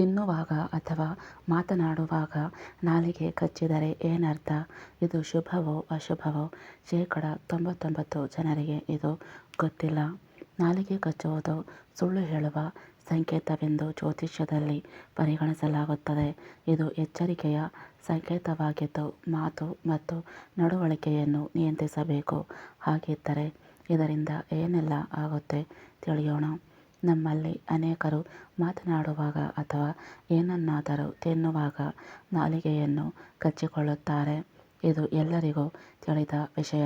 ತಿನ್ನುವಾಗ ಅಥವಾ ಮಾತನಾಡುವಾಗ ನಾಲಿಗೆ ಕಚ್ಚಿದರೆ ಏನರ್ಥ? ಇದು ಶುಭವೋ ಅಶುಭವೋ? ಶೇಕಡ ತೊಂಬತ್ತೊಂಬತ್ತು ಜನರಿಗೆ ಇದು ಗೊತ್ತಿಲ್ಲ. ನಾಲಿಗೆ ಕಚ್ಚುವುದು ಸುಳ್ಳು ಹೇಳುವ ಸಂಕೇತವೆಂದು ಜ್ಯೋತಿಷ್ಯದಲ್ಲಿ ಪರಿಗಣಿಸಲಾಗುತ್ತದೆ. ಇದು ಎಚ್ಚರಿಕೆಯ ಸಂಕೇತವಾಗಿದ್ದು ಮಾತು ಮತ್ತು ನಡವಳಿಕೆಯನ್ನು ನಿಯಂತ್ರಿಸಬೇಕು. ಹಾಗಿದ್ದರೆ ಇದರಿಂದ ಏನೆಲ್ಲ ಆಗುತ್ತೆ ತಿಳಿಯೋಣ. ನಮ್ಮಲ್ಲಿ ಅನೇಕರು ಮಾತನಾಡುವಾಗ ಅಥವಾ ಏನನ್ನಾದರೂ ತಿನ್ನುವಾಗ ನಾಲಿಗೆಯನ್ನು ಕಚ್ಚಿಕೊಳ್ಳುತ್ತಾರೆ. ಇದು ಎಲ್ಲರಿಗೂ ತಿಳಿದ ವಿಷಯ.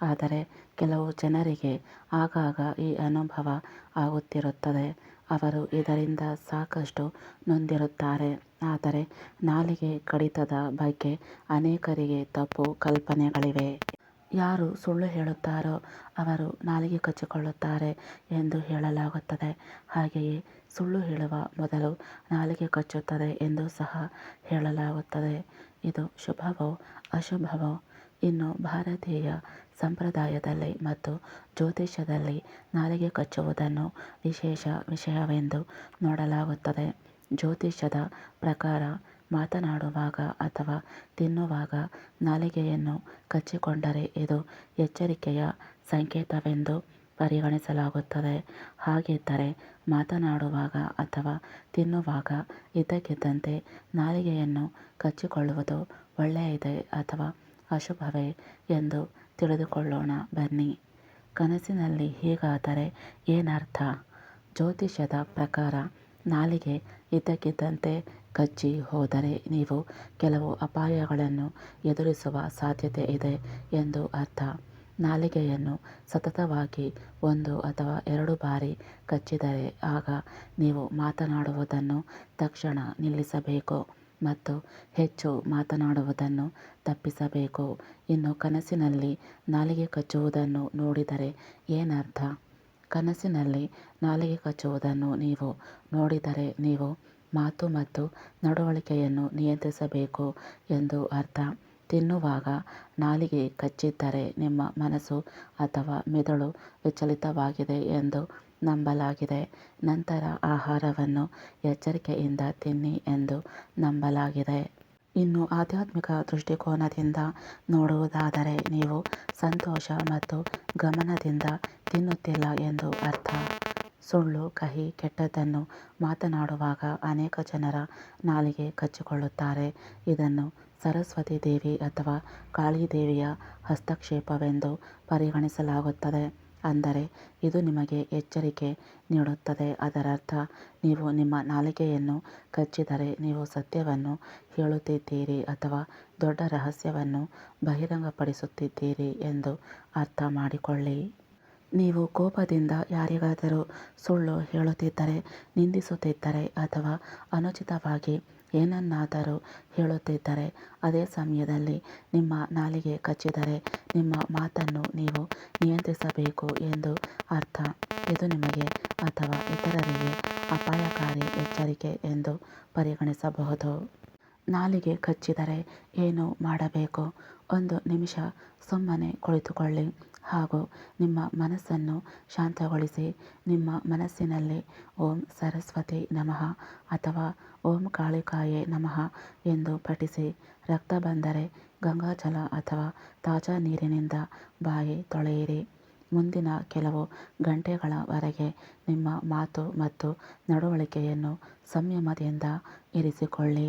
ಆದರೆ ಕೆಲವು ಜನರಿಗೆ ಆಗಾಗ ಈ ಅನುಭವ ಆಗುತ್ತಿರುತ್ತದೆ. ಅವರು ಇದರಿಂದ ಸಾಕಷ್ಟು ನೊಂದಿರುತ್ತಾರೆ. ಆದರೆ ನಾಲಿಗೆ ಕಡಿತದ ಬಗ್ಗೆ ಅನೇಕರಿಗೆ ತಪ್ಪು ಕಲ್ಪನೆಗಳಿವೆ. ಯಾರು ಸುಳ್ಳು ಹೇಳುತ್ತಾರೋ ಅವರು ನಾಲಿಗೆ ಕಚ್ಚಿಕೊಳ್ಳುತ್ತಾರೆ ಎಂದು ಹೇಳಲಾಗುತ್ತದೆ. ಹಾಗೆಯೇ ಸುಳ್ಳು ಹೇಳುವ ಮೊದಲು ನಾಲಿಗೆ ಕಚ್ಚುತ್ತದೆ ಎಂದು ಸಹ ಹೇಳಲಾಗುತ್ತದೆ. ಇದು ಶುಭವೋ ಅಶುಭವೋ? ಇನ್ನು ಭಾರತೀಯ ಸಂಪ್ರದಾಯದಲ್ಲಿ ಮತ್ತು ಜ್ಯೋತಿಷ್ಯದಲ್ಲಿ ನಾಲಿಗೆ ಕಚ್ಚುವುದನ್ನು ವಿಶೇಷ ವಿಷಯವೆಂದು ನೋಡಲಾಗುತ್ತದೆ. ಜ್ಯೋತಿಷ್ಯದ ಪ್ರಕಾರ ಮಾತನಾಡುವಾಗ ಅಥವಾ ತಿನ್ನುವಾಗ ನಾಲಿಗೆಯನ್ನು ಕಚ್ಚಿಕೊಂಡರೆ ಇದು ಎಚ್ಚರಿಕೆಯ ಸಂಕೇತವೆಂದು ಪರಿಗಣಿಸಲಾಗುತ್ತದೆ. ಹಾಗಿದ್ದರೆ ಮಾತನಾಡುವಾಗ ಅಥವಾ ತಿನ್ನುವಾಗ ಇದ್ದಕ್ಕಿದ್ದಂತೆ ನಾಲಿಗೆಯನ್ನು ಕಚ್ಚಿಕೊಳ್ಳುವುದು ಒಳ್ಳೆಯದೇ ಅಥವಾ ಅಶುಭವೇ ಎಂದು ತಿಳಿದುಕೊಳ್ಳೋಣ. ಬನ್ನಿ. ಕನಸಿನಲ್ಲಿ ಹೀಗಾದರೆ ಏನರ್ಥ? ಜ್ಯೋತಿಷ್ಯದ ಪ್ರಕಾರ ನಾಲಿಗೆ ಇದ್ದಕ್ಕಿದ್ದಂತೆ ಕಚ್ಚಿ ಹೋದರೆ ನೀವು ಕೆಲವು ಅಪಾಯಗಳನ್ನು ಎದುರಿಸುವ ಸಾಧ್ಯತೆ ಇದೆ ಎಂದು ಅರ್ಥ. ನಾಲಿಗೆಯನ್ನು ಸತತವಾಗಿ ಒಂದು ಅಥವಾ ಎರಡು ಬಾರಿ ಕಚ್ಚಿದರೆ ಆಗ ನೀವು ಮಾತನಾಡುವುದನ್ನು ತಕ್ಷಣ ನಿಲ್ಲಿಸಬೇಕು ಮತ್ತು ಹೆಚ್ಚು ಮಾತನಾಡುವುದನ್ನು ತಪ್ಪಿಸಬೇಕು. ಇನ್ನು ಕನಸಿನಲ್ಲಿ ನಾಲಿಗೆ ಕಚ್ಚುವುದನ್ನು ನೋಡಿದರೆ ಏನರ್ಥ? ಕನಸಿನಲ್ಲಿ ನಾಲಿಗೆ ಕಚ್ಚುವುದನ್ನು ನೀವು ನೋಡಿದರೆ ನೀವು ಮಾತು ಮತ್ತು ನಡವಳಿಕೆಯನ್ನು ನಿಯಂತ್ರಿಸಬೇಕು ಎಂದು ಅರ್ಥ. ತಿನ್ನುವಾಗ ನಾಲಿಗೆ ಕಚ್ಚಿದ್ದರೆ ನಿಮ್ಮ ಮನಸ್ಸು ಅಥವಾ ಮೆದುಳು ವಿಚಲಿತವಾಗಿದೆ ಎಂದು ನಂಬಲಾಗಿದೆ. ನಂತರ ಆಹಾರವನ್ನು ಎಚ್ಚರಿಕೆಯಿಂದ ತಿನ್ನಿ ಎಂದು ನಂಬಲಾಗಿದೆ. ಇನ್ನು ಆಧ್ಯಾತ್ಮಿಕ ದೃಷ್ಟಿಕೋನದಿಂದ ನೋಡುವುದಾದರೆ ನೀವು ಸಂತೋಷ ಮತ್ತು ಗಮನದಿಂದ ತಿನ್ನುತ್ತಿಲ್ಲ ಎಂದು ಅರ್ಥ. ಸುಳ್ಳು, ಕಹಿ, ಕೆಟ್ಟದ್ದನ್ನು ಮಾತನಾಡುವಾಗ ಅನೇಕ ಜನರ ನಾಲಿಗೆ ಕಚ್ಚಿಕೊಳ್ಳುತ್ತಾರೆ. ಇದನ್ನು ಸರಸ್ವತಿ ದೇವಿ ಅಥವಾ ಕಾಳಿದೇವಿಯ ಹಸ್ತಕ್ಷೇಪವೆಂದು ಪರಿಗಣಿಸಲಾಗುತ್ತದೆ. ಅಂದರೆ, ಇದು ನಿಮಗೆ ಎಚ್ಚರಿಕೆ ನೀಡುತ್ತದೆ. ಅದರರ್ಥ, ನೀವು ನಿಮ್ಮ ನಾಲಿಗೆಯನ್ನು ಕಚ್ಚಿದರೆ ನೀವು ಸತ್ಯವನ್ನು ಹೇಳುತ್ತಿದ್ದೀರಿ ಅಥವಾ ದೊಡ್ಡ ರಹಸ್ಯವನ್ನು ಬಹಿರಂಗಪಡಿಸುತ್ತಿದ್ದೀರಿ ಎಂದು ಅರ್ಥ ಮಾಡಿಕೊಳ್ಳಿ. ನೀವು ಕೋಪದಿಂದ ಯಾರಿಗಾದರೂ ಸುಳ್ಳು ಹೇಳುತ್ತಿದ್ದರೆ, ನಿಂದಿಸುತ್ತಿದ್ದರೆ ಅಥವಾ ಅನುಚಿತವಾಗಿ ಏನನ್ನಾದರೂ ಹೇಳುತ್ತಿದ್ದರೆ, ಅದೇ ಸಮಯದಲ್ಲಿ ನಿಮ್ಮ ನಾಲಿಗೆ ಕಚ್ಚಿದರೆ ನಿಮ್ಮ ಮಾತನ್ನು ನೀವು ನಿಯಂತ್ರಿಸಬೇಕು ಎಂದು ಅರ್ಥ. ಇದು ನಿಮಗೆ ಅಥವಾ ಇತರರಿಗೆ ಅಪಾಯಕಾರಿ ಎಚ್ಚರಿಕೆ ಎಂದು ಪರಿಗಣಿಸಬಹುದು. ನಾಲಿಗೆ ಕಚ್ಚಿದರೆ ಏನು ಮಾಡಬೇಕು? ಒಂದು ನಿಮಿಷ ಸುಮ್ಮನೆ ಕುಳಿತುಕೊಳ್ಳಿ. ಹಾಗೂ ನಿಮ್ಮ ಮನಸ್ಸನ್ನು ಶಾಂತಗೊಳಿಸಿ. ನಿಮ್ಮ ಮನಸ್ಸಿನಲ್ಲಿ ಓಂ ಸರಸ್ವತಿ ನಮಃ ಅಥವಾ ಓಂ ಕಾಳಿಕಾಯೇ ನಮಃ ಎಂದು ಪಠಿಸಿ. ರಕ್ತ ಬಂದರೆ ಗಂಗಾಜಲ ಅಥವಾ ತಾಜಾ ನೀರಿನಿಂದ ಬಾಯಿ ತೊಳೆಯಿರಿ. ಮುಂದಿನ ಕೆಲವು ಗಂಟೆಗಳವರೆಗೆ ನಿಮ್ಮ ಮಾತು ಮತ್ತು ನಡವಳಿಕೆಯನ್ನು ಸಂಯಮದಿಂದ ಇರಿಸಿಕೊಳ್ಳಿ.